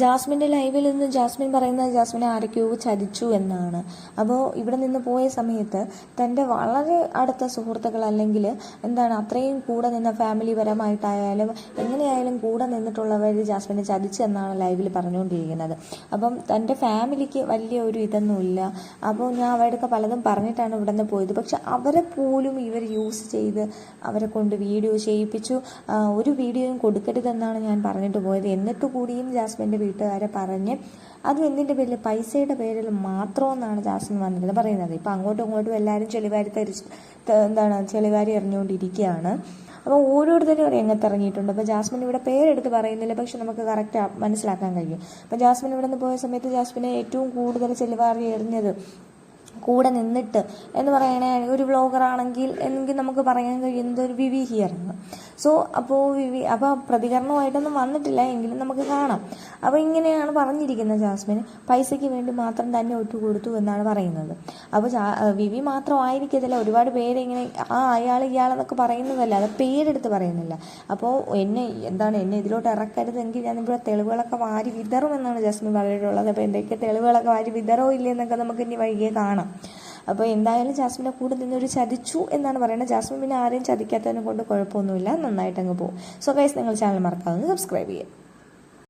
ജാസ്മിന്റെ ലൈവിൽ നിന്ന് ജാസ്മിൻ പറയുന്നത് ജാസ്മിനെ ആരൊക്കെയോ ചതിച്ചു എന്നാണ്. അപ്പോൾ ഇവിടെ നിന്ന് പോയ സമയത്ത് തന്റെ വളരെ അടുത്ത സുഹൃത്തുക്കൾ അല്ലെങ്കിൽ എന്താണ് അത്രയും കൂടെ നിന്ന ഫാമിലി പരമായിട്ടായാലും എങ്ങനെയായാലും കൂടെ നിന്നിട്ടുള്ളവർ ജാസ്മിനെ ചതിച്ചു എന്നാണ് ലൈവിൽ പറഞ്ഞുകൊണ്ടിരിക്കുന്നത്. അപ്പം തന്റെ ഫാമിലിക്ക് വലിയ ഒരു ഇതൊന്നുമില്ല. അപ്പോൾ ഞാൻ അവരുടെയൊക്കെ പലതും പറഞ്ഞിട്ടാണ് ഇവിടെ നിന്ന് പോയത്. പക്ഷെ അവരെ പോലും ഇവർ യൂസ് ചെയ്ത് അവരെ കൊണ്ട് വീഡിയോ ചെയ്യിപ്പിച്ചു. ഒരു വീഡിയോയും കൊടുക്കരുതെന്നാണ് ഞാൻ പറഞ്ഞിട്ട് പോയത്. എന്നിട്ട് കൂടിയും ജാസ്മിന്റെ വീട്ടുകാരെ പറഞ്ഞ് അത് എന്തിന്റെ പേരിൽ പൈസയുടെ പേരിൽ മാത്രമെന്നാണ് ജാസ്മിൻ വന്നിരുന്നത്. പറയുന്നത്. ഇപ്പം അങ്ങോട്ടും ഇങ്ങോട്ടും എല്ലാവരും ചെളിവാരി തരിച്ച് എന്താണ് ചെളിവാരി എറിഞ്ഞുകൊണ്ടിരിക്കുകയാണ്. അപ്പോൾ ഓരോരുത്തരും രംഗത്ത് ഇറങ്ങിയിട്ടുണ്ട്. അപ്പോൾ ജാസ്മിൻ ഇവിടെ പേരെടുത്ത് പറയുന്നില്ല പക്ഷെ നമുക്ക് കറക്റ്റ് മനസ്സിലാക്കാൻ കഴിയും. അപ്പോൾ ജാസ്മിൻ ഇവിടെ നിന്ന് പോയ സമയത്ത് ജാസ്മിനെ ഏറ്റവും കൂടുതൽ ചെലവാറി എറിഞ്ഞത് കൂടെ നിന്നിട്ട് എന്ന് പറയണേ ഒരു വ്ളോഗർ ആണെങ്കിൽ എന്നെങ്കിൽ നമുക്ക് പറയാൻ കഴിയുന്നത് ഒരു വിവി ആണ് സോ അപ്പോൾ വിവി അപ്പോൾ പ്രതികരണമായിട്ടൊന്നും വന്നിട്ടില്ല എങ്കിലും നമുക്ക് കാണാം. അപ്പോൾ ഇങ്ങനെയാണ് പറഞ്ഞിരിക്കുന്നത് ജാസ്മിന് പൈസയ്ക്ക് വേണ്ടി മാത്രം തന്നെ ഒറ്റ കൊടുത്തു എന്നാണ് പറയുന്നത്. അപ്പോൾ വിവി മാത്രമായിരിക്കത്തില്ല. ഒരുപാട് പേര് ഇങ്ങനെ ആ അയാൾ ഇയാളെന്നൊക്കെ പറയുന്നതല്ല. അത് പേരെടുത്ത് പറയുന്നില്ല. അപ്പോൾ എന്നെ എന്താണ് എന്നെ ഇതിലോട്ട് ഞാൻ ഇവിടെ തെളിവുകളൊക്കെ വാരി വിതറും എന്നാണ് ജാസ്മിൻ പറഞ്ഞിട്ടുള്ളത് അപ്പോൾ എന്തൊക്കെ തെളിവുകളൊക്കെ വാരി വിതറോ ഇല്ലെന്നൊക്കെ നമുക്ക് ഇനി വൈകിയെ കാണാം. അപ്പോൾ എന്തായാലും ജാസ്മിനെ കൂടെ നിന്നൊരു ചതിച്ചു എന്നാണ് പറയുന്നത്. ജാസ്മിൻ പിന്നെ ആരെയും ചതിക്കാത്തതിനെ കൊണ്ട് കുഴപ്പമൊന്നുമില്ല. നന്നായിട്ട് അങ്ങ് പോകും. സോ ഗൈസ് നിങ്ങൾ ചാനൽ മറക്കാതെ സബ്സ്ക്രൈബ് ചെയ്യുക.